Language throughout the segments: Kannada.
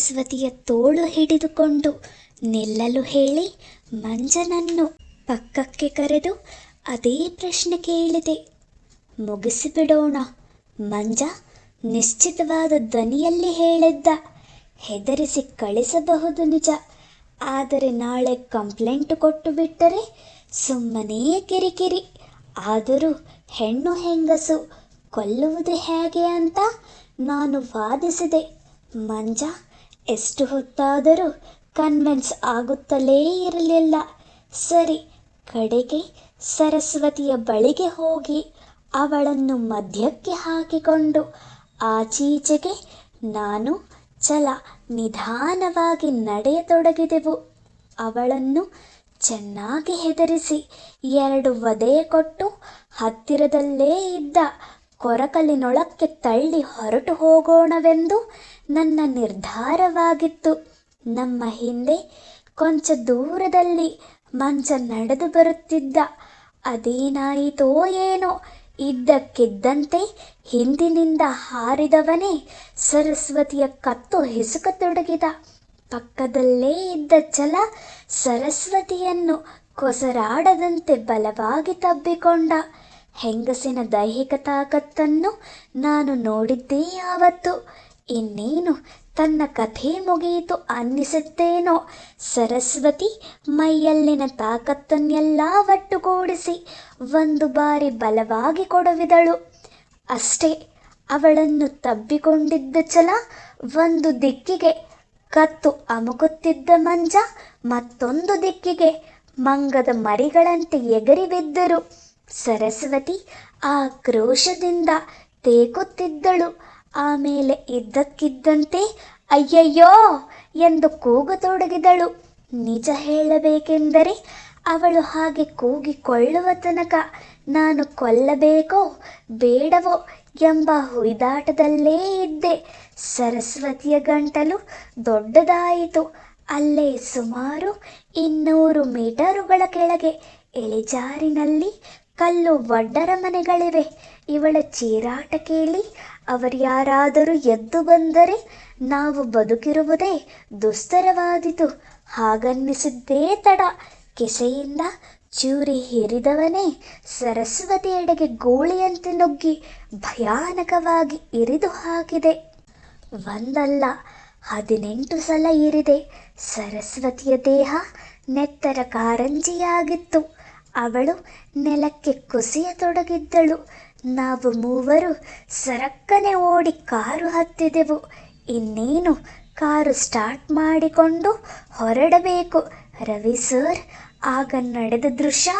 ಸರಸ್ವತಿಯ ತೋಳು ಹಿಡಿದುಕೊಂಡು ನಿಲ್ಲಲು ಹೇಳಿ ಮಂಜನನ್ನು ಪಕ್ಕಕ್ಕೆ ಕರೆದು ಅದೇ ಪ್ರಶ್ನೆ ಕೇಳಿದೆ. ಮುಗಿಸಿಬಿಡೋಣ. ಮಂಜ ನಿಶ್ಚಿತವಾದ ಧ್ವನಿಯಲ್ಲಿ ಹೇಳಿದ್ದ. ಹೆದರಿಸಿ ಕಳಿಸಬಹುದು ನಿಜ. ಆದರೆ ನಾಳೆ ಕಂಪ್ಲೇಂಟ್ ಕೊಟ್ಟು ಬಿಟ್ಟರೆ ಸುಮ್ಮನೇ ಕಿರಿಕಿರಿ. ಆದರೂ ಹೆಣ್ಣು ಹೆಂಗಸು ಕೊಲ್ಲುವುದು ಹೇಗೆ ಅಂತ ನಾನು ವಾದಿಸಿದೆ. ಮಂಜ ಎಷ್ಟು ಹೊತ್ತಾದರೂ ಕನ್ವಿನ್ಸ್ ಆಗುತ್ತಲೇ ಇರಲಿಲ್ಲ. ಸರಿ, ಕಡೆಗೆ ಸರಸ್ವತಿಯ ಬಳಿಗೆ ಹೋಗಿ ಅವಳನ್ನು ಮಧ್ಯಕ್ಕೆ ಹಾಕಿಕೊಂಡು ಆಚೀಚೆಗೆ ನಾನು ಛಲ ನಿಧಾನವಾಗಿ ನಡೆಯತೊಡಗಿದೆವು. ಅವಳನ್ನು ಚೆನ್ನಾಗಿ ಹೆದರಿಸಿ ಎರಡು ವಧೆ ಕೊಟ್ಟು ಹತ್ತಿರದಲ್ಲೇ ಇದ್ದ ಕೊರಕಲಿನೊಳಕ್ಕೆ ತಳ್ಳಿ ಹೊರಟು ಹೋಗೋಣವೆಂದು ನನ್ನ ನಿರ್ಧಾರವಾಗಿತ್ತು. ನಮ್ಮ ಹಿಂದೆ ಕೊಂಚ ದೂರದಲ್ಲಿ ಮಂಚ ನಡೆದು ಬರುತ್ತಿದ್ದ ಅದೇನಾಯಿತೋ ಏನೋ ಇದ್ದಕ್ಕಿದ್ದಂತೆ ಹಿಂದಿನಿಂದ ಹಾರಿದವನೇ ಸರಸ್ವತಿಯ ಕತ್ತು ಹಿಸುಕತೊಡಗಿದ. ಪಕ್ಕದಲ್ಲೇ ಇದ್ದ ಛಲ ಸರಸ್ವತಿಯನ್ನು ಕೊಸರಾಡದಂತೆ ಬಲವಾಗಿ ತಬ್ಬಿಕೊಂಡ. ಹೆಂಗಸಿನ ದೈಹಿಕ ತಾಕತ್ತನ್ನು ನಾನು ನೋಡಿದ್ದೇ ಯಾವತ್ತು? ಇನ್ನೇನು ತನ್ನ ಕಥೆ ಮುಗಿಯಿತು ಅನ್ನಿಸುತ್ತೇನೋ? ಸರಸ್ವತಿ ಮೈಯಲ್ಲಿನ ತಾಕತ್ತನ್ನೆಲ್ಲ ಒಟ್ಟುಗೂಡಿಸಿ ಒಂದು ಬಾರಿ ಬಲವಾಗಿ ಕೊಡವಿದಳು. ಅಷ್ಟೇ, ಅವಳನ್ನು ತಬ್ಬಿಕೊಂಡಿದ್ದ ಛಲ ಒಂದು ದಿಕ್ಕಿಗೆ ಕತ್ತು ಅಮುಕುತ್ತಿದ್ದ ಮಂಜ ಮತ್ತೊಂದು ದಿಕ್ಕಿಗೆ ಮಂಗದ ಮರಿಗಳಂತೆ ಎಗರಿ ಬಿದ್ದರು. ಸರಸ್ವತಿ ಆ ಕ್ರೋಶದಿಂದ ತೇಕುತ್ತಿದ್ದಳು. ಆಮೇಲೆ ಇದ್ದಕ್ಕಿದ್ದಂತೆ, ಅಯ್ಯಯ್ಯೋ! ಎಂದು ಕೂಗತೊಡಗಿದಳು ನಿಜ ಹೇಳಬೇಕೆಂದರೆ ಅವಳು ಹಾಗೆ ಕೂಗಿಕೊಳ್ಳುವ ತನಕ ನಾನು ಕೊಲ್ಲಬೇಕೋ ಬೇಡವೋ ಎಂಬ ಹುಯ್ದಾಟದಲ್ಲೇ ಇದ್ದೆ. ಸರಸ್ವತಿಯ ಗಂಟಲು ದೊಡ್ಡದಾಯಿತು. ಅಲ್ಲೇ ಸುಮಾರು ಇನ್ನೂರು ಮೀಟರುಗಳ ಕೆಳಗೆ ಇಳಿಜಾರಿನಲ್ಲಿ ಕಲ್ಲು ಒಡ್ಡರ ಮನೆಗಳಿವೆ. ಇವಳ ಚೀರಾಟ ಕೇಳಿ ಅವರ್ಯಾರಾದರೂ ಎದ್ದು ಬಂದರೆ ನಾವು ಬದುಕಿರುವುದೇ ದುಸ್ತರವಾದಿತು. ಹಾಗನ್ನಿಸಿದ್ದೇ ತಡ. ಕೆಸೆಯಿಂದ ಚೂರಿ ಹಿರಿದವನೇ ಸರಸ್ವತಿಯೆಡೆಗೆ ಗೋಳಿಯಂತೆ ನುಗ್ಗಿ ಭಯಾನಕವಾಗಿ ಇರಿದು ಹಾಕಿದೆ. ಒಂದಲ್ಲ, ಹದಿನೆಂಟು ಸಲ ಇರಿದೆ. ಸರಸ್ವತಿಯ ದೇಹ ನೆತ್ತರ ಕಾರಂಜಿಯಾಗಿತ್ತು. ಅವಳು ನೆಲಕ್ಕೆ ಕುಸಿಯತೊಡಗಿದ್ದಳು. ನಾವು ಮೂವರು ಸರಕ್ಕನೆ ಓಡಿ ಕಾರು ಹತ್ತಿದೆವು. ಇನ್ನೇನು? ಕಾರು ಸ್ಟಾರ್ಟ್ ಮಾಡಿಕೊಂಡು ಹೊರಡಬೇಕು. ರವಿ ಸರ್, ಆಗ ನಡೆದ ದೃಶ್ಯ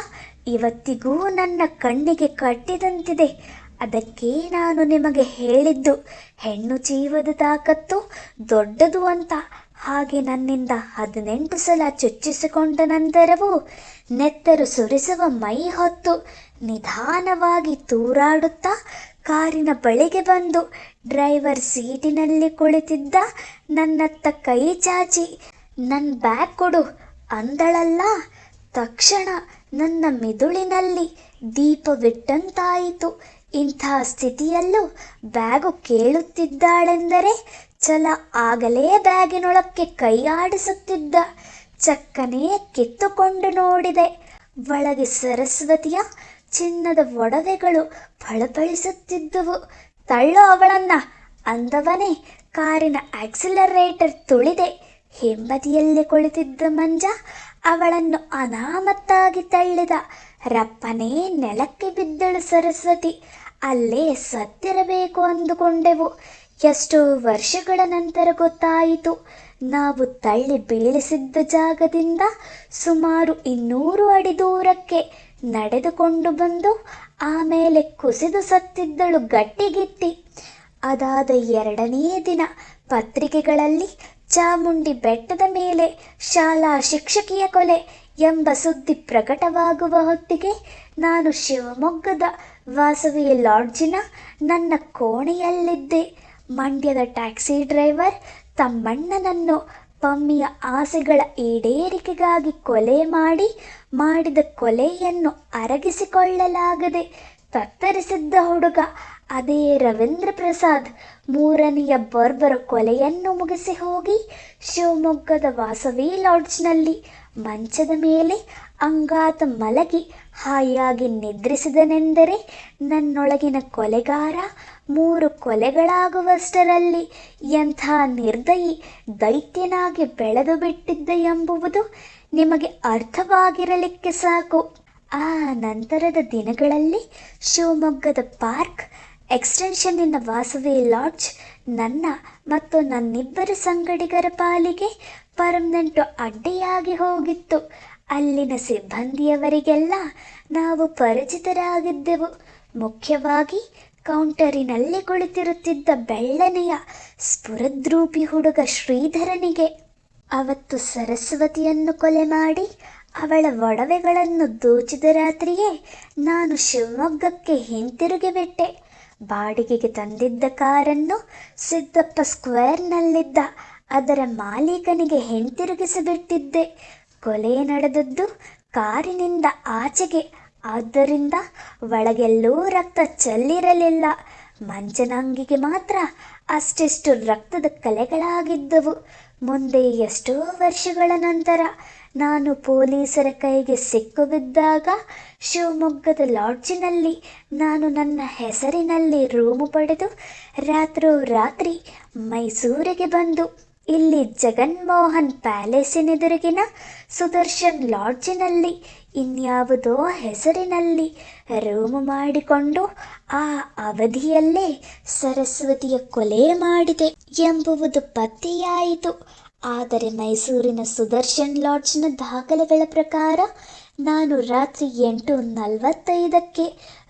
ಇವತ್ತಿಗೂ ನನ್ನ ಕಣ್ಣಿಗೆ ಕಟ್ಟಿದಂತಿದೆ. ಅದಕ್ಕೆ ನಾನು ನಿಮಗೆ ಹೇಳಿದ್ದು, ಹೆಣ್ಣು ಜೀವದ ತಾಕತ್ತು ದೊಡ್ಡದು ಅಂತ. ಹಾಗೆ ನನ್ನಿಂದ ಹದಿನೆಂಟು ಸಲ ಚುಚ್ಚಿಸಿಕೊಂಡ ನಂತರವೂ ನೆತ್ತರು ಸುರಿಸುವ ಮೈ ಹೊತ್ತು ನಿಧಾನವಾಗಿ ತೂರಾಡುತ್ತಾ ಕಾರಿನ ಬಳಿಗೆ ಬಂದು ಡ್ರೈವರ್ ಸೀಟಿನಲ್ಲಿ ಕುಳಿತಿದ್ದ, ನನ್ನತ್ತ ಕೈ ಚಾಚಿ ನನ್ನ ಬ್ಯಾಗ್ ಕೊಡು ಅಂದಳಲ್ಲ. ತಕ್ಷಣ ನನ್ನ ಮಿದುಳಿನಲ್ಲಿ ದೀಪವಿಟ್ಟಂತಾಯಿತು ಇಂಥ ಸ್ಥಿತಿಯಲ್ಲೂ ಬ್ಯಾಗು ಕೇಳುತ್ತಿದ್ದಾಳೆಂದರೆ ಛಲ ಆಗಲೇ ಬ್ಯಾಗಿನೊಳಕ್ಕೆ ಕೈ ಆಡಿಸುತ್ತಿದ್ದ. ಚಕ್ಕನೆ ಕಿತ್ತುಕೊಂಡು ನೋಡಿದೆ. ಒಳಗೆ ಸರಸ್ವತಿಯ ಚಿನ್ನದ ಒಡವೆಗಳು ಫಳಫಳಿಸುತ್ತಿದ್ದುವು. ತಳ್ಳು ಅವಳನ್ನ ಅಂದವನೇ ಕಾರಿನ ಆಕ್ಸಿಲರೇಟರ್ ತುಳಿದೆ. ಹಿಂಬದಿಯಲ್ಲಿ ಕುಳಿತಿದ್ದ ಮಂಜ ಅವಳನ್ನು ಅನಾಮತ್ತಾಗಿ ತಳ್ಳಿದ. ರಪ್ಪನೇ ನೆಲಕ್ಕೆ ಬಿದ್ದಳು ಸರಸ್ವತಿ. ಅಲ್ಲೇ ಸತ್ತಿರಬೇಕು ಅಂದುಕೊಂಡೆವು. ಎಷ್ಟೋ ವರ್ಷಗಳ ನಂತರ ಗೊತ್ತಾಯಿತು. ನಾವು ತಳ್ಳಿ ಬೀಳಿಸಿದ್ದ ಜಾಗದಿಂದ ಸುಮಾರು ಇನ್ನೂರು ಅಡಿ ದೂರಕ್ಕೆ ನಡೆದುಕೊಂಡು ಬಂದು ಆಮೇಲೆ ಕುಸಿದು ಸತ್ತಿದ್ದಳು ಗಟ್ಟಿಗಿಟ್ಟಿ ಅದಾದ ಎರಡನೇ ದಿನ ಪತ್ರಿಕೆಗಳಲ್ಲಿ ಚಾಮುಂಡಿ ಬೆಟ್ಟದ ಮೇಲೆ ಶಾಲಾ ಶಿಕ್ಷಕಿಯ ಕೊಲೆ ಎಂಬ ಸುದ್ದಿ ಪ್ರಕಟವಾಗುವ ಹೊತ್ತಿಗೆ ನಾನು ಶಿವಮೊಗ್ಗದ ವಾಸವಿ ಲಾಡ್ಜಿನ ನನ್ನ ಕೋಣೆಯಲ್ಲಿದ್ದೆ. ಮಂಡ್ಯದ ಟ್ಯಾಕ್ಸಿ ಡ್ರೈವರ್ ತಮ್ಮಣ್ಣನನ್ನು ಪಮ್ಮಿಯ ಆಸೆಗಳ ಈಡೇರಿಕೆಗಾಗಿ ಕೊಲೆ ಮಾಡಿ, ಮಾಡಿದ ಕೊಲೆಯನ್ನು ಅರಗಿಸಿಕೊಳ್ಳಲಾಗದೆ ತತ್ತರಿಸಿದ್ದ ಹುಡುಗ ಅದೇ ರವೀಂದ್ರ ಪ್ರಸಾದ್ ಮೂರನೆಯ ಬರ್ಬರ ಕೊಲೆಯನ್ನು ಮುಗಿಸಿ ಹೋಗಿ ಶಿವಮೊಗ್ಗದ ವಾಸವಿ ಲಾಡ್ಜ್ನಲ್ಲಿ ಮಂಚದ ಮೇಲೆ ಅಂಗಾತ ಮಲಗಿ ಹಾಯಾಗಿ ನಿದ್ರಿಸಿದನೆಂದರೆ ನನ್ನೊಳಗಿನ ಕೊಲೆಗಾರ ಮೂರು ಕೊಲೆಗಳಾಗುವಷ್ಟರಲ್ಲಿ ಎಂಥ ನಿರ್ದಯಿ ದೈತ್ಯನಾಗಿ ಬೆಳೆದು ಬಿಟ್ಟಿದ್ದ ಎಂಬುವುದು ನಿಮಗೆ ಅರ್ಥವಾಗಿರಲಿಕ್ಕೆ ಸಾಕು. ಆ ನಂತರದ ದಿನಗಳಲ್ಲಿ ಶಿವಮೊಗ್ಗದ ಪಾರ್ಕ್ ಎಕ್ಸ್ಟೆನ್ಷನ್ನಿನ ವಾಸವಿ ಲಾಡ್ಜ್, ನನ್ನ ಮತ್ತು ನನ್ನಿಬ್ಬರ ಸಂಗಡಿಗರ ಪಾಲಿಗೆ ಪರ್ಮನೆಂಟು ಅಡ್ಡಿಯಾಗಿ ಹೋಗಿತ್ತು. ಅಲ್ಲಿನ ಸಿಬ್ಬಂದಿಯವರಿಗೆಲ್ಲ ನಾವು ಪರಿಚಿತರಾಗಿದ್ದೆವು. ಮುಖ್ಯವಾಗಿ ಕೌಂಟರಿನಲ್ಲಿ ಕುಳಿತಿರುತ್ತಿದ್ದ ಬೆಳ್ಳನೆಯ ಸ್ಫುರದ್ರೂಪಿ ಹುಡುಗ ಶ್ರೀಧರನಿಗೆ ಅವತ್ತು ಸರಸ್ವತಿಯನ್ನು ಕೊಲೆ ಮಾಡಿ ಅವಳ ಒಡವೆಗಳನ್ನು ದೋಚಿದ ರಾತ್ರಿಯೇ ನಾನು ಶಿವಮೊಗ್ಗಕ್ಕೆ ಹಿಂತಿರುಗಿ ಬಿಟ್ಟೆ. ಬಾಡಿಗೆಗೆ ತಂದಿದ್ದ ಕಾರನ್ನು ಸಿದ್ದಪ್ಪ ಸ್ಕ್ವೇರ್ನಲ್ಲಿದ್ದ ಅದರ ಮಾಲೀಕನಿಗೆ ಹಿಂತಿರುಗಿಸಿಬಿಟ್ಟಿದ್ದೆ. ಕೊಲೆ ನಡೆದದ್ದು ಕಾರಿನಿಂದ ಆಚೆಗೆ ಆದ್ದರಿಂದ ಒಳಗೆಲ್ಲೂ ರಕ್ತ ಚೆಲ್ಲಿರಲಿಲ್ಲ. ಮಂಜನಾಂಗಿಗೆ ಮಾತ್ರ ಅಷ್ಟೆಷ್ಟು ರಕ್ತದ ಕಲೆಗಳಾಗಿದ್ದವು. ಮುಂದೆ ಎಷ್ಟೋ ವರ್ಷಗಳ ನಂತರ ನಾನು ಪೊಲೀಸರ ಕೈಗೆ ಸಿಕ್ಕು ಬಿದ್ದಾಗ ಶಿವಮೊಗ್ಗದ ಲಾಡ್ಜಿನಲ್ಲಿ ನಾನು ನನ್ನ ಹೆಸರಿನಲ್ಲಿ ರೂಮು ಪಡೆದು ರಾತ್ರೋರಾತ್ರಿ ಮೈಸೂರಿಗೆ ಬಂದು ಇಲ್ಲಿ ಜಗನ್ಮೋಹನ್ ಪ್ಯಾಲೇಸಿನೆದುರಿಗಿನ ಸುದರ್ಶನ್ ಲಾಡ್ಜಿನಲ್ಲಿ ಇನ್ಯಾವುದೋ ಹೆಸರಿನಲ್ಲಿ ರೂಮು ಮಾಡಿಕೊಂಡು ಆ ಅವಧಿಯಲ್ಲೇ ಸರಸ್ವತಿಯ ಕೊಲೆ ಮಾಡಿದೆ ಎಂಬುವುದು ಪತ್ತೆಯಾಯಿತು. ಆದರೆ ಮೈಸೂರಿನ ಸುದರ್ಶನ್ ಲಾಡ್ಜ್ನ ದಾಖಲೆಗಳ ಪ್ರಕಾರ ನಾನು ರಾತ್ರಿ ಎಂಟು ನಲವತ್ತೈದಕ್ಕೆ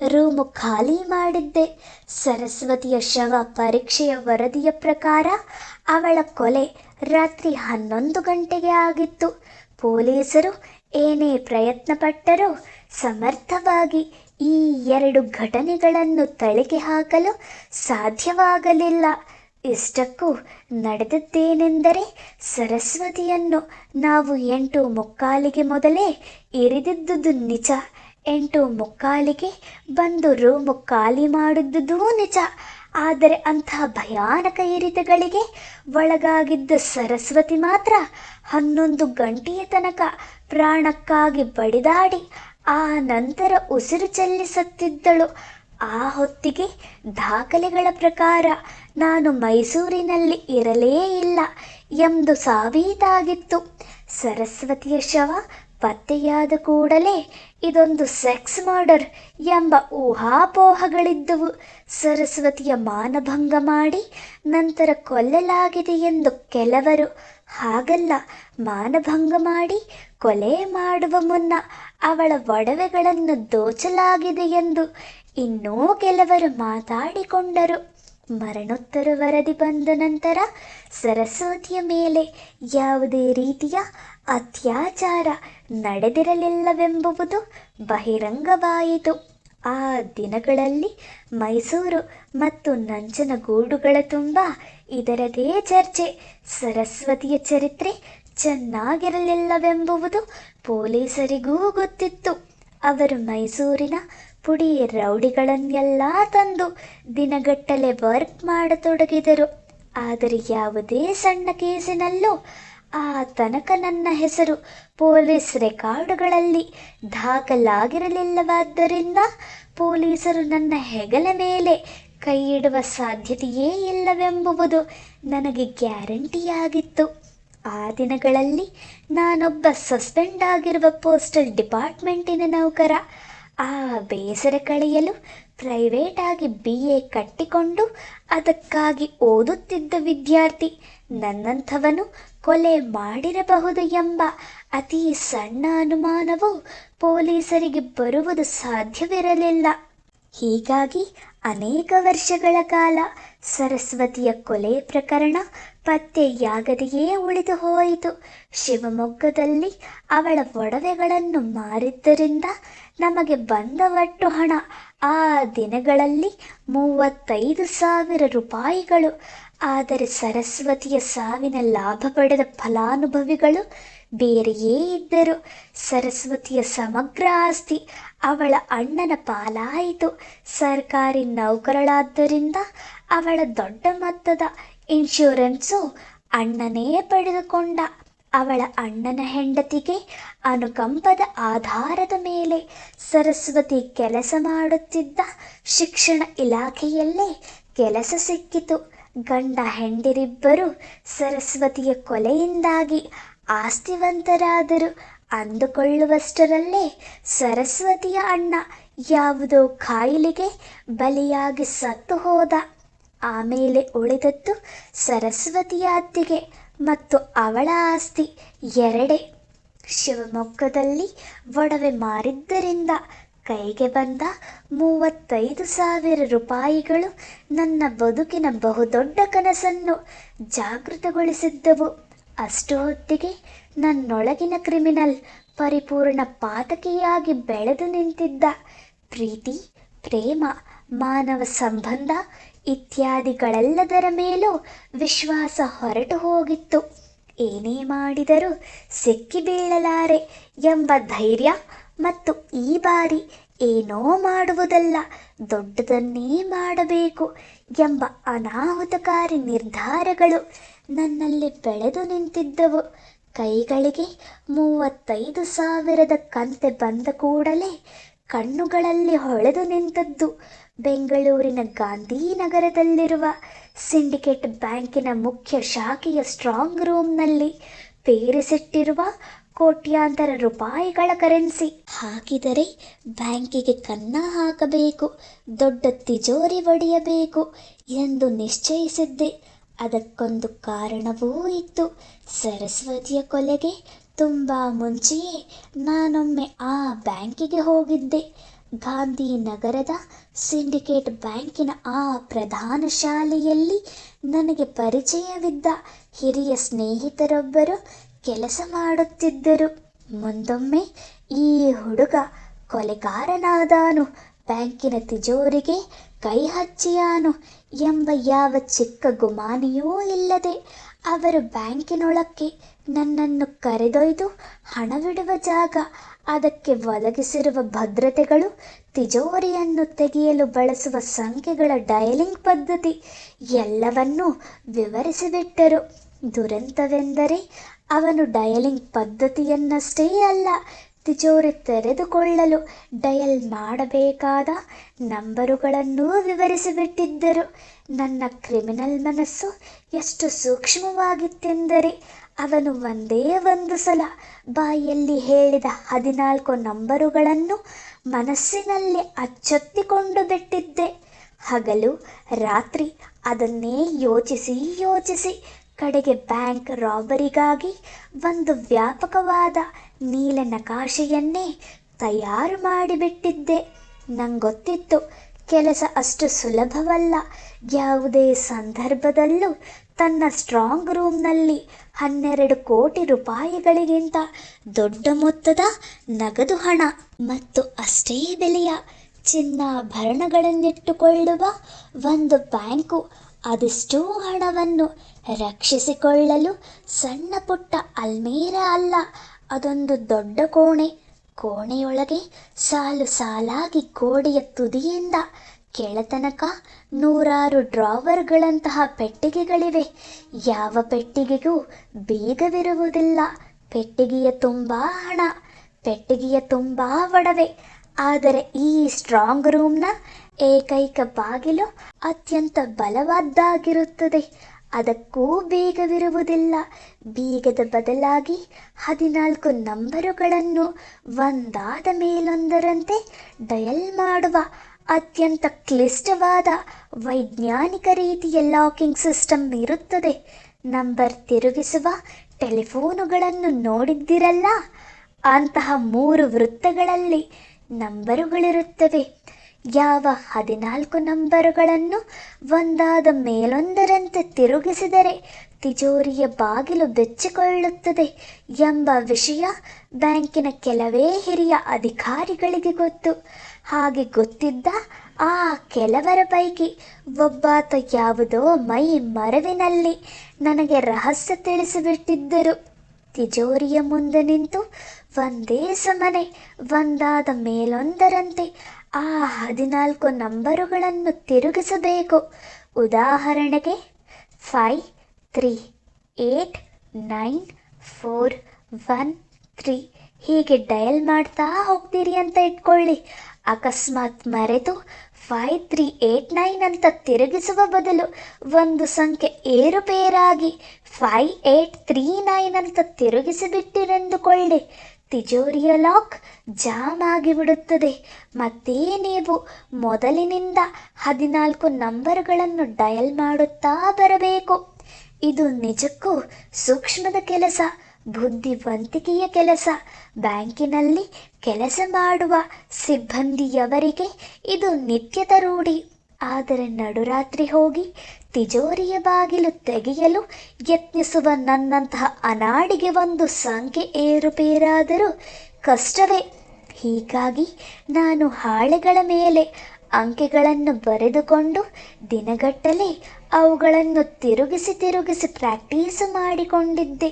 ರೂಮು ಖಾಲಿ ಮಾಡಿದ್ದೆ. ಸರಸ್ವತಿಯ ಶವ ಪರೀಕ್ಷೆಯ ವರದಿಯ ಪ್ರಕಾರ ಅವಳ ಕೊಲೆ ರಾತ್ರಿ ಹನ್ನೊಂದು ಗಂಟೆಗೆ ಆಗಿತ್ತು. ಪೊಲೀಸರು ಏನೇ ಪ್ರಯತ್ನ ಪಟ್ಟರೂ ಸಮರ್ಥವಾಗಿ ಈ ಎರಡು ಘಟನೆಗಳನ್ನು ತಳಿಕೆ ಹಾಕಲು ಸಾಧ್ಯವಾಗಲಿಲ್ಲ. ಇಷ್ಟಕ್ಕೂ ನಡೆದದ್ದೇನೆಂದರೆ ಸರಸ್ವತಿಯನ್ನು ನಾವು ಎಂಟು ಮುಕ್ಕಾಲಿಗೆ ಮೊದಲೇ ಇರಿದಿದ್ದುದು ನಿಜ. ಎಂಟು ಮುಕ್ಕಾಲಿಗೆ ಬಂದು ರೂಮು ಖಾಲಿ ಮಾಡಿದ್ದುದೂ ನಿಜ. ಆದರೆ ಅಂತಹ ಭಯಾನಕ ಏರಿತಗಳಿಗೆ ಒಳಗಾಗಿದ್ದ ಸರಸ್ವತಿ ಮಾತ್ರ ಹನ್ನೊಂದು ಗಂಟೆಯ ತನಕ ಪ್ರಾಣಕ್ಕಾಗಿ ಬಡಿದಾಡಿ ಆ ನಂತರ ಉಸಿರು ಚೆಲ್ಲಿಸುತ್ತಿದ್ದಳು. ಆ ಹೊತ್ತಿಗೆ ದಾಖಲೆಗಳ ಪ್ರಕಾರ ನಾನು ಮೈಸೂರಿನಲ್ಲಿ ಇರಲೇ ಇಲ್ಲ ಎಂದು ಸಾಬೀತಾಗಿತ್ತು. ಸರಸ್ವತಿಯ ಶವ ಪತ್ತೆಯಾದ ಕೂಡಲೇ ಇದೊಂದು ಸೆಕ್ಸ್ ಮರ್ಡರ್ ಎಂಬ ಊಹಾಪೋಹಗಳಿದ್ದುವು. ಸರಸ್ವತಿಯ ಮಾನಭಂಗ ಮಾಡಿ ನಂತರ ಕೊಲ್ಲಲಾಗಿದೆ ಎಂದು ಕೆಲವರು. ಹಾಗಲ್ಲ, ಮಾನಭಂಗ ಮಾಡಿ ಕೊಲೆ ಮಾಡುವ ಮುನ್ನ ಅವಳ ಒಡವೆಗಳನ್ನು ದೋಚಲಾಗಿದೆ ಎಂದು ಇನ್ನೂ ಕೆಲವರು ಮಾತಾಡಿಕೊಂಡರು. ಮರಣೋತ್ತರ ವರದಿ ಬಂದ ನಂತರ ಸರಸ್ವತಿಯ ಮೇಲೆ ಯಾವುದೇ ರೀತಿಯ ಅತ್ಯಾಚಾರ ನಡೆದಿರಲಿಲ್ಲವೆಂಬುದು ಬಹಿರಂಗವಾಯಿತು. ಆ ದಿನಗಳಲ್ಲಿ ಮೈಸೂರು ಮತ್ತು ನಂಜನಗೂಡುಗಳ ತುಂಬ ಇದರದೇ ಚರ್ಚೆ. ಸರಸ್ವತಿಯ ಚರಿತ್ರೆ ಚೆನ್ನಾಗಿರಲಿಲ್ಲವೆಂಬುವುದು ಪೊಲೀಸರಿಗೂ ಗೊತ್ತಿತ್ತು. ಅವರು ಮೈಸೂರಿನ ಪುಡಿ ರೌಡಿಗಳನ್ನೆಲ್ಲ ತಂದು ದಿನಗಟ್ಟಲೆ ವರ್ಕ್ ಮಾಡತೊಡಗಿದರು. ಆದರೆ ಯಾವುದೇ ಸಣ್ಣ ಕೇಸಿನಲ್ಲೂ ಆ ತನಕ ನನ್ನ ಹೆಸರು ಪೊಲೀಸ್ ರೆಕಾರ್ಡುಗಳಲ್ಲಿ ದಾಖಲಾಗಿರಲಿಲ್ಲವಾದ್ದರಿಂದ ಪೊಲೀಸರು ನನ್ನ ಹೆಗಲ ಮೇಲೆ ಕೈ ಇಡುವ ಸಾಧ್ಯತೆಯೇ ಇಲ್ಲವೆಂಬುವುದು ನನಗೆ ಗ್ಯಾರಂಟಿಯಾಗಿತ್ತು. ಆ ದಿನಗಳಲ್ಲಿ ನಾನೊಬ್ಬ ಸಸ್ಪೆಂಡ್ ಆಗಿರುವ ಪೋಸ್ಟಲ್ ಡಿಪಾರ್ಟ್ಮೆಂಟಿನ ನೌಕರ ಆ ಬೇಸರ ಕಳೆಯಲು ಪ್ರೈವೇಟ್ ಆಗಿ ಬಿ ಎ ಕಟ್ಟಿಕೊಂಡು ಅದಕ್ಕಾಗಿ ಓದುತ್ತಿದ್ದ ವಿದ್ಯಾರ್ಥಿ ನನ್ನಂಥವನು ಕೊಲೆ ಮಾಡಿರಬಹುದು ಎಂಬ ಅತಿ ಸಣ್ಣ ಅನುಮಾನವು ಪೊಲೀಸರಿಗೆ ಬರುವುದು ಸಾಧ್ಯವಿರಲಿಲ್ಲ. ಹೀಗಾಗಿ ಅನೇಕ ವರ್ಷಗಳ ಕಾಲ ಸರಸ್ವತಿಯ ಕೊಲೆ ಪ್ರಕರಣ ಪತ್ತೆಯಾಗದೆಯೇ ಉಳಿದು ಹೋಯಿತು. ಶಿವಮೊಗ್ಗದಲ್ಲಿ ಅವಳ ಒಡವೆಗಳನ್ನು ಮಾರಿದ್ದರಿಂದ ನಮಗೆ ಬಂದ ಒಟ್ಟು ಹಣ. ಆ ದಿನಗಳಲ್ಲಿ ಮೂವತ್ತೈದು ಸಾವಿರ ರೂಪಾಯಿಗಳು. ಆದರೆ ಸರಸ್ವತಿಯ ಸಾವಿನ ಲಾಭ ಪಡೆದ ಫಲಾನುಭವಿಗಳು ಬೇರೆಯೇ ಇದ್ದರು. ಸರಸ್ವತಿಯ ಸಮಗ್ರ ಆಸ್ತಿ ಅವಳ ಅಣ್ಣನ ಪಾಲಾಯಿತು. ಸರ್ಕಾರಿ ನೌಕರಳಾದ್ದರಿಂದ ಅವಳ ದೊಡ್ಡ ಮೊತ್ತದ ಇನ್ಶೂರೆನ್ಸು ಅಣ್ಣನೇ ಪಡೆದುಕೊಂಡ. ಅವಳ ಅಣ್ಣನ ಹೆಂಡತಿಗೆ ಅನುಕಂಪದ ಆಧಾರದ ಮೇಲೆ ಸರಸ್ವತಿ ಕೆಲಸ ಮಾಡುತ್ತಿದ್ದ ಶಿಕ್ಷಣ ಇಲಾಖೆಯಲ್ಲೇ ಕೆಲಸ ಸಿಕ್ಕಿತು. ಗಂಡ ಹೆಂಡಿರಿಬ್ಬರು ಸರಸ್ವತಿಯ ಕೊಲೆಯಿಂದಾಗಿ ಆಸ್ತಿವಂತರಾದರು. ಅಂದುಕೊಳ್ಳುವಷ್ಟರಲ್ಲೇ ಸರಸ್ವತಿಯ ಅಣ್ಣ ಯಾವುದೋ ಕಾಯಿಲೆಗೆ ಬಲಿಯಾಗಿ ಸತ್ತು ಹೋದ. ಆಮೇಲೆ ಉಳಿದದ್ದು ಸರಸ್ವತಿಯ ಅತ್ತಿಗೆ ಮತ್ತು ಅವಳ ಆಸ್ತಿ ಎರಡೇ. ಶಿವಮೊಗ್ಗದಲ್ಲಿ ಒಡವೆ ಮಾರಿದ್ದರಿಂದ ಕೈಗೆ ಬಂದ ಮೂವತ್ತೈದು ಸಾವಿರ ರೂಪಾಯಿಗಳು ನನ್ನ ಬದುಕಿನ ಬಹುದೊಡ್ಡ ಕನಸನ್ನು ಜಾಗೃತಗೊಳಿಸಿದ್ದವು. ಅಷ್ಟು ಹೊತ್ತಿಗೆ ನನ್ನೊಳಗಿನ ಕ್ರಿಮಿನಲ್ ಪರಿಪೂರ್ಣ ಪಾತಕಿಯಾಗಿ ಬೆಳೆದು ನಿಂತಿದ್ದ ಪ್ರೀತಿ, ಪ್ರೇಮ, ಮಾನವ ಸಂಬಂಧ ಇತ್ಯಾದಿಗಳೆಲ್ಲದರ ಮೇಲೂ ವಿಶ್ವಾಸ ಹೊರಟು ಹೋಗಿತ್ತು. ಏನೇ ಮಾಡಿದರೂ ಸಿಕ್ಕಿ ಬೀಳಲಾರೆ ಎಂಬ ಧೈರ್ಯ ಮತ್ತು ಈ ಬಾರಿ ಏನೋ ಮಾಡುವುದಲ್ಲ, ದೊಡ್ಡದನ್ನೇ ಮಾಡಬೇಕು ಎಂಬ ಅನಾಹುತಕಾರಿ ನಿರ್ಧಾರಗಳು ನನ್ನಲ್ಲಿ ಬೆಳೆದು ನಿಂತಿದ್ದವು. ಕೈಗಳಿಗೆ ಮೂವತ್ತೈದು ಸಾವಿರದ ಕಂತೆ ಬಂದ ಕೂಡಲೇ ಕಣ್ಣುಗಳಲ್ಲಿ ಹೊಳೆದು ನಿಂತದ್ದು. ಬೆಂಗಳೂರಿನ ಗಾಂಧಿನಗರದಲ್ಲಿರುವ ಸಿಂಡಿಕೇಟ್ ಬ್ಯಾಂಕಿನ ಮುಖ್ಯ ಶಾಖೆಯ ಸ್ಟ್ರಾಂಗ್ ರೂಮ್ನಲ್ಲಿ ಪೇರಿಸಿಟ್ಟಿರುವ ಕೋಟ್ಯಾಂತರ ರೂಪಾಯಿಗಳ ಕರೆನ್ಸಿ. ಹಾಕಿದರೆ ಬ್ಯಾಂಕಿಗೆ ಕನ್ನ ಹಾಕಬೇಕು, ದೊಡ್ಡ ತಿಜೋರಿ ಒಡೆಯಬೇಕು ಎಂದು ನಿಶ್ಚಯಿಸಿದ್ದೆ. ಅದಕ್ಕೊಂದು ಕಾರಣವೂ ಇತ್ತು. ಸರಸ್ವತಿಯ ಕೊಲೆಗೆ ತುಂಬ ಮುಂಚೆಯೇ ನಾನೊಮ್ಮೆ ಆ ಬ್ಯಾಂಕಿಗೆ ಹೋಗಿದ್ದೆ. ಗಾಂಧಿನಗರದ ಸಿಂಡಿಕೇಟ್ ಬ್ಯಾಂಕಿನ ಆ ಪ್ರಧಾನ ಶಾಲೆಯಲ್ಲಿ ನನಗೆ ಪರಿಚಯವಿದ್ದ ಹಿರಿಯ ಸ್ನೇಹಿತರೊಬ್ಬರು ಕೆಲಸ ಮಾಡುತ್ತಿದ್ದರು. ಮುಂದೊಮ್ಮೆ ಈ ಹುಡುಗ ಕೊಲೆಗಾರನಾದಾನು. ಬ್ಯಾಂಕಿನ ತಿಜೋರಿಗೆ ಕೈ ಹಚ್ಚಿಯಾನು ಎಂಬ ಯಾವ ಚಿಕ್ಕ ಗುಮಾನಿಯೂ ಇಲ್ಲದೆ ಅವರು ಬ್ಯಾಂಕಿನೊಳಕ್ಕೆ ನನ್ನನ್ನು ಕರೆದೊಯ್ದು ಹಣವಿಡುವ ಜಾಗ, ಅದಕ್ಕೆ ಒದಗಿಸಿರುವ ಭದ್ರತೆಗಳು, ತಿಜೋರಿಯನ್ನು ತೆಗೆಯಲು ಬಳಸುವ ಸಂಖ್ಯೆಗಳ ಡಯಲಿಂಗ್ ಪದ್ಧತಿ ಎಲ್ಲವನ್ನೂ ವಿವರಿಸಿಬಿಟ್ಟರು. ದುರಂತವೆಂದರೆ ಅವನು ಡಯಲಿಂಗ್ ಪದ್ಧತಿಯನ್ನಷ್ಟೇ ಅಲ್ಲ ತಿಜೋರಿ ತೆರೆದುಕೊಳ್ಳಲು ಡಯಲ್ ಮಾಡಬೇಕಾದ ನಂಬರುಗಳನ್ನೂ ವಿವರಿಸಿಬಿಟ್ಟಿದ್ದರು. ನನ್ನ ಕ್ರಿಮಿನಲ್ ಮನಸ್ಸು ಎಷ್ಟು ಸೂಕ್ಷ್ಮವಾಗಿತ್ತೆಂದರೆ ಅವನು ಒಂದೇ ಒಂದು ಸಲ ಬಾಯಲ್ಲಿ ಹೇಳಿದ ಹದಿನಾಲ್ಕು ನಂಬರುಗಳನ್ನು ಮನಸ್ಸಿನಲ್ಲಿ ಅಚ್ಚೊತ್ತಿಕೊಂಡು ಬಿಟ್ಟಿದ್ದೆ. ಹಗಲು, ರಾತ್ರಿ ಅದನ್ನೇ ಯೋಚಿಸಿ ಯೋಚಿಸಿ ಕಡೆಗೆ ಬ್ಯಾಂಕ್ ರಾಬರಿಗಾಗಿ ಒಂದು ವ್ಯಾಪಕವಾದ ನೀಲ ನಕಾಶೆಯನ್ನೇ ತಯಾರು ಮಾಡಿಬಿಟ್ಟಿದ್ದೆ. ನಂಗೊತ್ತಿತ್ತು, ಕೆಲಸ ಅಷ್ಟು ಸುಲಭವಲ್ಲ. ಯಾವುದೇ ಸಂದರ್ಭದಲ್ಲೂ ತನ್ನ ಸ್ಟ್ರಾಂಗ್ ರೂಮ್ನಲ್ಲಿ ಹನ್ನೆರಡು ಕೋಟಿ ರೂಪಾಯಿಗಳಿಗಿಂತ ದೊಡ್ಡ ಮೊತ್ತದ ನಗದು ಹಣ ಮತ್ತು ಅಷ್ಟೇ ಬೆಲೆಯ ಚಿನ್ನಾಭರಣಗಳನ್ನಿಟ್ಟುಕೊಳ್ಳುವ ಒಂದು ಬ್ಯಾಂಕು ಅದೆಷ್ಟೋ ಹಣವನ್ನು ರಕ್ಷಿಸಿಕೊಳ್ಳಲು ಸಣ್ಣ ಪುಟ್ಟ ಅಲ್ಮೇರ ಅಲ್ಲ, ಅದೊಂದು ದೊಡ್ಡ ಕೋಣೆ. ಕೋಣೆಯೊಳಗೆ ಸಾಲು ಸಾಲಾಗಿ ಗೋಡೆಯ ತುದಿಯಿಂದ ಕೆಳತನಕ ನೂರಾರು ಡ್ರಾವರ್ಗಳಂತಹ ಪೆಟ್ಟಿಗೆಗಳಿವೆ. ಯಾವ ಪೆಟ್ಟಿಗೆಗೂ ಬೇಗವಿರುವುದಿಲ್ಲ ಪೆಟ್ಟಿಗೆಯ ತುಂಬ ಹಣ, ಪೆಟ್ಟಿಗೆಯ ತುಂಬ ಒಡವೆ. ಆದರೆ ಈ ಸ್ಟ್ರಾಂಗ್ ರೂಮ್ನ ಏಕೈಕ ಬಾಗಿಲು ಅತ್ಯಂತ ಬಲವಾದ್ದಾಗಿರುತ್ತದೆ. ಅದಕ್ಕೂ ಬೇಗವಿರುವುದಿಲ್ಲ ಬೀಗದ ಬದಲಾಗಿ ಹದಿನಾಲ್ಕು ನಂಬರುಗಳನ್ನು ಒಂದಾದ ಮೇಲೊಂದರಂತೆ ಡಯಲ್ ಮಾಡುವ ಅತ್ಯಂತ ಕ್ಲಿಷ್ಟವಾದ ವೈಜ್ಞಾನಿಕ ರೀತಿಯ ಲಾಕಿಂಗ್ ಸಿಸ್ಟಮ್ ಇರುತ್ತದೆ. ನಂಬರ್ ತಿರುಗಿಸುವ ಟೆಲಿಫೋನುಗಳನ್ನು ನೋಡಿದ್ದಿರಲ್ಲ? ಅಂತಹ ಮೂರು ವೃತ್ತಗಳಲ್ಲಿ ನಂಬರುಗಳಿರುತ್ತವೆ. ಯಾವ ಹದಿನಾಲ್ಕು ನಂಬರುಗಳನ್ನು ಒಂದಾದ ಮೇಲೊಂದರಂತೆ ತಿರುಗಿಸಿದರೆ ತಿಜೋರಿಯ ಬಾಗಿಲು ಬೆಚ್ಚಿಕೊಳ್ಳುತ್ತದೆ ಎಂಬ ವಿಷಯ ಬ್ಯಾಂಕಿನ ಕೆಲವೇ ಹಿರಿಯ ಅಧಿಕಾರಿಗಳಿಗೆ ಗೊತ್ತು. ಹಾಗೆ ಗೊತ್ತಿದ್ದ ಆ ಕೆಲವರ ಪೈಕಿ ಒಬ್ಬಾತ ಯಾವುದೋ ಮೈ ಮರವಿನಲ್ಲಿ ನನಗೆ ರಹಸ್ಯ ತಿಳಿಸಿಬಿಟ್ಟಿದ್ದರು. ತಿಜೋರಿಯ ಮುಂದೆ ನಿಂತು ಒಂದೇ ಸಮನೆ ಒಂದಾದ ಮೇಲೊಂದರಂತೆ ಆ ಹದಿನಾಲ್ಕು ನಂಬರುಗಳನ್ನು ತಿರುಗಿಸಬೇಕು. ಉದಾಹರಣೆಗೆ five three eight nine four one three ಹೀಗೆ ಡಯಲ್ ಮಾಡ್ತಾ ಹೋಗ್ತೀರಿ ಅಂತ ಇಟ್ಕೊಳ್ಳಿ. ಅಕಸ್ಮಾತ್ ಮರೆತು ಫೈ ತ್ರೀ ಏಟ್ ನೈನ್ ಅಂತ ತಿರುಗಿಸುವ ಬದಲು ಒಂದು ಸಂಖ್ಯೆ ಏರುಪೇರಾಗಿ ಫೈ ಏಟ್ ತ್ರೀ ನೈನ್ ಅಂತ ತಿರುಗಿಸಿಬಿಟ್ಟಿರೆಂದುಕೊಳ್ಳಿ. ತಿಜೋರಿಯ ಲಾಕ್ ಜಾಮ್ ಆಗಿಬಿಡುತ್ತದೆ. ಮತ್ತೆ ನೀವು ಮೊದಲಿನಿಂದ ಹದಿನಾಲ್ಕು ನಂಬರ್ಗಳನ್ನು ಡಯಲ್ ಮಾಡುತ್ತಾ ಬರಬೇಕು. ಇದು ನಿಜಕ್ಕೂ ಸೂಕ್ಷ್ಮದ ಕೆಲಸ, ಬುದ್ಧಿವಂತಿಕೆಯ ಕೆಲಸ. ಬ್ಯಾಂಕಿನಲ್ಲಿ ಕೆಲಸ ಮಾಡುವ ಸಿಬ್ಬಂದಿಯವರಿಗೆ ಇದು ನಿತ್ಯದ ರೂಢಿ. ಆದರೆ ನಡುರಾತ್ರಿ ಹೋಗಿ ತಿಜೋರಿಯ ಬಾಗಿಲು ತೆಗೆಯಲು ಯತ್ನಿಸುವ ನನ್ನಂತಹ ಅನಾಡಿಗೆ ಒಂದು ಸಂಖ್ಯೆ ಏರುಪೇರಾದರೂ ಕಷ್ಟವೇ. ಹೀಗಾಗಿ ನಾನು ಹಾಳೆಗಳ ಮೇಲೆ ಅಂಕೆಗಳನ್ನು ಬರೆದುಕೊಂಡು ದಿನಗಟ್ಟಲೆ ಅವುಗಳನ್ನು ತಿರುಗಿಸಿ ತಿರುಗಿಸಿ ಪ್ರಾಕ್ಟೀಸು ಮಾಡಿಕೊಂಡಿದ್ದೆ.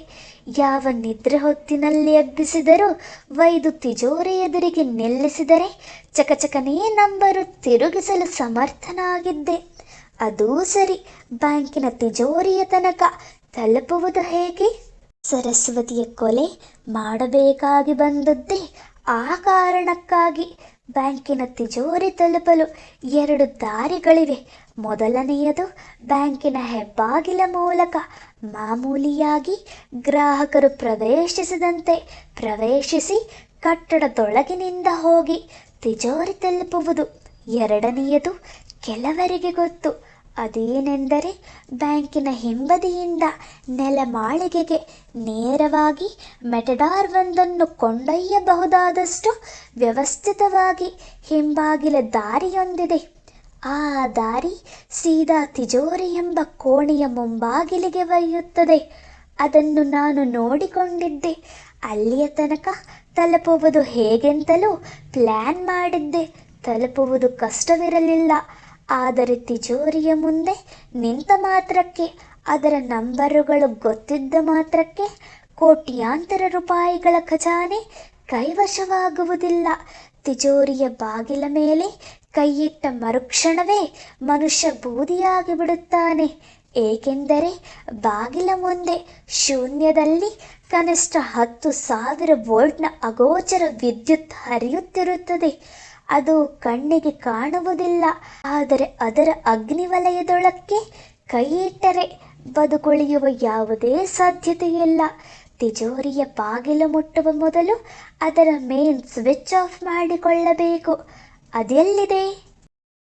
ಯಾವ ನಿದ್ರೆ ಹೊತ್ತಿನಲ್ಲಿ ಎಬ್ಬಿಸಿದರೂ ವೈದು ತಿಜೋರಿ ಎದುರಿಗೆ ನಿಲ್ಲಿಸಿದರೆ ಚಕಚಕನೇ ನಂಬರು ತಿರುಗಿಸಲು ಸಮರ್ಥನಾಗಿದ್ದೆ. ಅದೂ ಸರಿ, ಬ್ಯಾಂಕಿನ ತಿಜೋರಿಯ ತನಕ ತಲುಪುವುದು ಹೇಗೆ? ಸರಸ್ವತಿಯ ಕೊಲೆ ಮಾಡಬೇಕಾಗಿ ಬಂದದ್ದೇ ಆ ಕಾರಣಕ್ಕಾಗಿ. ಬ್ಯಾಂಕಿನ ತಿಜೋರಿ ತಲುಪಲು ಎರಡು ದಾರಿಗಳಿವೆ. ಮೊದಲನೆಯದು ಬ್ಯಾಂಕಿನ ಹೆಬ್ಬಾಗಿಲ ಮೂಲಕ ಮಾಮೂಲಿಯಾಗಿ ಗ್ರಾಹಕರು ಪ್ರವೇಶಿಸದಂತೆ ಪ್ರವೇಶಿಸಿ ಕಟ್ಟಡದೊಳಗಿನಿಂದ ಹೋಗಿ ತಿಜೋರಿ ತಲುಪುವುದು. ಎರಡನೆಯದು ಕೆಲವರಿಗೆ ಗೊತ್ತು. ಅದೇನೆಂದರೆ ಬ್ಯಾಂಕಿನ ಹಿಂಬದಿಯಿಂದ ನೆಲಮಾಳಿಗೆಗೆ ನೇರವಾಗಿ ಮೆಟಡಾರ್ ಒಂದನ್ನು ಕೊಂಡೊಯ್ಯಬಹುದಾದಷ್ಟು ವ್ಯವಸ್ಥಿತವಾಗಿ ಹಿಂಬಾಗಿಲ ದಾರಿಯೊಂದಿದೆ. ಆ ದಾರಿ ಸೀದಾ ತಿಜೋರಿ ಎಂಬ ಕೋಣೆಯ ಮುಂಬಾಗಿಲಿಗೆ ಒಯ್ಯುತ್ತದೆ. ಅದನ್ನು ನಾನು ನೋಡಿಕೊಂಡಿದ್ದೆ. ಅಲ್ಲಿಯ ತನಕ ತಲುಪುವುದು ಹೇಗೆಂತಲೂ ಪ್ಲ್ಯಾನ್ ಮಾಡಿದ್ದೆ. ತಲುಪುವುದು ಕಷ್ಟವಿರಲಿಲ್ಲ. ಆದರೆ ತಿಜೋರಿಯ ಮುಂದೆ ನಿಂತ ಮಾತ್ರಕ್ಕೆ, ಅದರ ನಂಬರುಗಳು ಗೊತ್ತಿದ್ದ ಮಾತ್ರಕ್ಕೆ ಕೋಟ್ಯಾಂತರ ರೂಪಾಯಿಗಳ ಖಜಾನೆ ಕೈವಶವಾಗುವುದಿಲ್ಲ. ತಿಜೋರಿಯ ಬಾಗಿಲ ಮೇಲೆ ಕೈಯಿಟ್ಟ ಮರುಕ್ಷಣವೇ ಮನುಷ್ಯ ಬೂದಿಯಾಗಿ ಬಿಡುತ್ತಾನೆ. ಏಕೆಂದರೆ ಬಾಗಿಲ ಮುಂದೆ ಶೂನ್ಯದಲ್ಲಿ ಕನಿಷ್ಠ ಹತ್ತು ಸಾವಿರ ವೋಲ್ಟ್ನ ಅಗೋಚರ ವಿದ್ಯುತ್ ಹರಿಯುತ್ತಿರುತ್ತದೆ. ಅದು ಕಣ್ಣಿಗೆ ಕಾಣುವುದಿಲ್ಲ. ಆದರೆ ಅದರ ಅಗ್ನಿವಲಯದೊಳಕ್ಕೆ ಕೈ ಇಟ್ಟರೆ ಬದುಕುಳಿಯುವ ಯಾವುದೇ ಸಾಧ್ಯತೆಯಿಲ್ಲ. ತಿಜೋರಿಯ ಬಾಗಿಲು ಮುಟ್ಟುವ ಮೊದಲು ಅದರ ಮೇನ್ ಸ್ವಿಚ್ ಆಫ್ ಮಾಡಿಕೊಳ್ಳಬೇಕು. ಅದೆಲ್ಲಿದೆ?